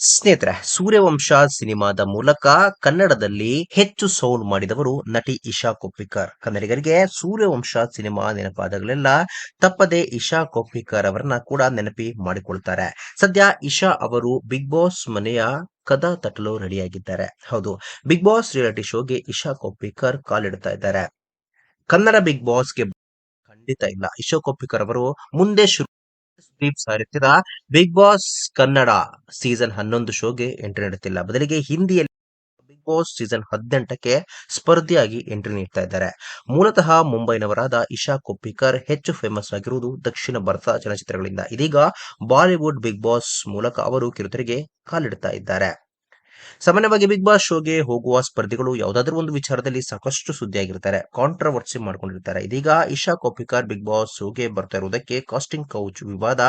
ಸ್ನೇಹಿತರೆ, ಸೂರ್ಯವಂಶ ಸಿನಿಮಾದ ಮೂಲಕ ಕನ್ನಡದಲ್ಲಿ ಹೆಚ್ಚು ಸೌಂಡ್ ಮಾಡಿದವರು ನಟಿ ಇಶಾ ಕೊಪ್ಪಿಕರ್ ಕನ್ನಡಿಗರಿಗೆ ಸೂರ್ಯವಂಶ ಸಿನಿಮಾ ನೆನಪಾದಗಳೆಲ್ಲ ತಪ್ಪದೆ ಇಶಾ ಕೊಪ್ಪಿಕರ್ ಅವರನ್ನ ಕೂಡ ನೆನಪಿ ಮಾಡಿಕೊಳ್ತಾರೆ. ಸದ್ಯ ಇಶಾ ಅವರು ಬಿಗ್ ಬಾಸ್ ಮನೆಯ ಕದ ತಟ್ಟಲು ರೆಡಿಯಾಗಿದ್ದಾರೆ. ಹೌದು, ಬಿಗ್ ಬಾಸ್ ರಿಯಾಲಿಟಿ ಶೋಗೆ ಇಶಾ ಕೊಪ್ಪಿಕರ್ ಕಾಲಿಡ್ತಾ ಇದ್ದಾರೆ. ಕನ್ನಡ ಬಿಗ್ ಬಾಸ್ಗೆ ಖಂಡಿತ ಇಲ್ಲ. ಇಶಾ ಕೊಪ್ಪಿಕರ್ ಅವರು ಮುಂದೆ ಶುರು ಸುದೀಪ್ ಸಾರಿತ್ತಿದ ಬಿಗ್ ಬಾಸ್ ಕನ್ನಡ ಸೀಸನ್ ಹನ್ನೊಂದು ಶೋಗೆ ಎಂಟ್ರಿ ನೀಡುತ್ತಿಲ್ಲ. ಬದಲಿಗೆ ಹಿಂದಿಯಲ್ಲಿ ಬಿಗ್ ಬಾಸ್ ಸೀಸನ್ ಹದಿನೆಂಟಕ್ಕೆ ಸ್ಪರ್ಧಿಯಾಗಿ ಎಂಟ್ರಿ ನೀಡ್ತಾ ಇದ್ದಾರೆ. ಮೂಲತಃ ಮುಂಬೈನವರಾದ ಇಶಾ ಕೊಪ್ಪಿಕರ್ ಹೆಚ್ಚು ಫೇಮಸ್ ಆಗಿರುವುದು ದಕ್ಷಿಣ ಭಾರತ ಚಲನಚಿತ್ರಗಳಿಂದ. ಇದೀಗ ಬಾಲಿವುಡ್ ಬಿಗ್ ಬಾಸ್ ಮೂಲಕ ಅವರು ಕಿರುತೆರೆಗೆ ಕಾಲಿಡ್ತಾ ಇದ್ದಾರೆ. ಸಾಮಾನ್ಯವಾಗಿ ಬಿಗ್ ಬಾಸ್ ಶೋಗೆ ಹೋಗುವ ಸ್ಪರ್ಧಿಗಳು ಯಾವುದಾದ್ರೂ ಒಂದು ವಿಚಾರದಲ್ಲಿ ಸಾಕಷ್ಟು ಸುದ್ದಿಯಾಗಿರ್ತಾರೆ ಕಾಂಟ್ರವರ್ಸಿ ಮಾಡ್ಕೊಂಡಿರ್ತಾರೆ. ಇದೀಗ ಇಶಾ ಕೊಪ್ಪಿಕರ್ ಬಿಗ್ ಬಾಸ್ ಶೋಗೆ ಬರ್ತಾ ಇರುವುದಕ್ಕೆ ಕಾಸ್ಟಿಂಗ್ ಕೌಚ್ ವಿವಾದ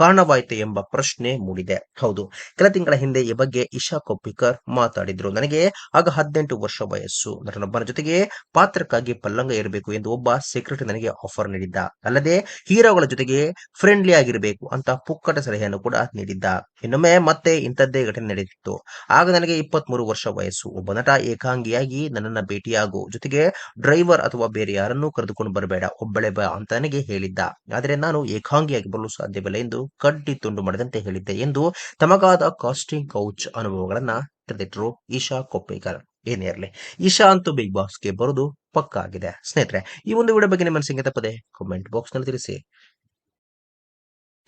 ಕಾರಣವಾಯಿತು ಎಂಬ ಪ್ರಶ್ನೆ ಮೂಡಿದೆ. ಹೌದು, ಕೆಲ ತಿಂಗಳ ಹಿಂದೆ ಈ ಬಗ್ಗೆ ಇಶಾ ಕೊಪ್ಪಿಕರ್ ಮಾತಾಡಿದ್ರು. ನನಗೆ ಆಗ ಹದಿನೆಂಟು ವರ್ಷ ವಯಸ್ಸು. ನಟನೊಬ್ಬನ ಜೊತೆಗೆ ಪಾತ್ರಕ್ಕಾಗಿ ಪಲ್ಲಂಗ ಇರಬೇಕು ಎಂದು ಒಬ್ಬ ಸೆಕ್ರೆಟರಿ ನನಗೆ ಆಫರ್ ನೀಡಿದ್ದ. ಅಲ್ಲದೆ, ಹೀರೋಗಳ ಜೊತೆಗೆ ಫ್ರೆಂಡ್ಲಿ ಆಗಿರಬೇಕು ಅಂತ ಪುಕ್ಕಟ ಸಲಹೆಯನ್ನು ಕೂಡ ನೀಡಿದ್ದ. ಇನ್ನೊಮ್ಮೆ ಮತ್ತೆ ಇಂಥದ್ದೇ ಘಟನೆ ನಡೆದಿತ್ತು ಆಗ ನನಗೆ ಇಪ್ಪತ್ತ್ ಮೂರು ವರ್ಷ ವಯಸ್ಸು. ಒಬ್ಬ ನಟ ಏಕಾಂಗಿಯಾಗಿ ನನ್ನನ್ನ ಭೇಟಿಯಾಗು ಜೊತೆಗೆ ಡ್ರೈವರ್ ಅಥವಾ ಬೇರೆ ಯಾರನ್ನೂ ಕರೆದುಕೊಂಡು ಬರಬೇಡ, ಒಬ್ಬಳೆ ಬಾ ಅಂತ ನನಗೆ ಹೇಳಿದ್ದ. ಆದರೆ ನಾನು ಏಕಾಂಗಿಯಾಗಿ ಬರಲು ಸಾಧ್ಯವಿಲ್ಲ ಎಂದು ಕಡ್ಡಿ ತುಂಡು ಮಾಡಿದಂತೆ ಹೇಳಿದ್ದೆ ಎಂದು ತಮಗಾದ ಕಾಸ್ಟಿಂಗ್ ಕೌಚ್ ಅನುಭವಗಳನ್ನ ತೆರೆದಿಟ್ಟರು ಈಶಾ ಕೊಪ್ಪೇಕರ್. ಏನೇ ಇರಲಿ, ಈಶಾ ಅಂತೂ ಬಿಗ್ ಬಾಸ್ಗೆ ಬರೋದು ಪಕ್ಕ ಆಗಿದೆ ಸ್ನೇಹಿತರೆ, ಈ ಒಂದು ವಿಡಿಯೋ ಬಗ್ಗೆ ನಿಮ್ಮ ಮನಸ್ಸಿಗೆ ತಪ್ಪದೆ ಕಾಮೆಂಟ್ ಬಾಕ್ಸ್ನಲ್ಲಿ ತಿಳಿಸಿ.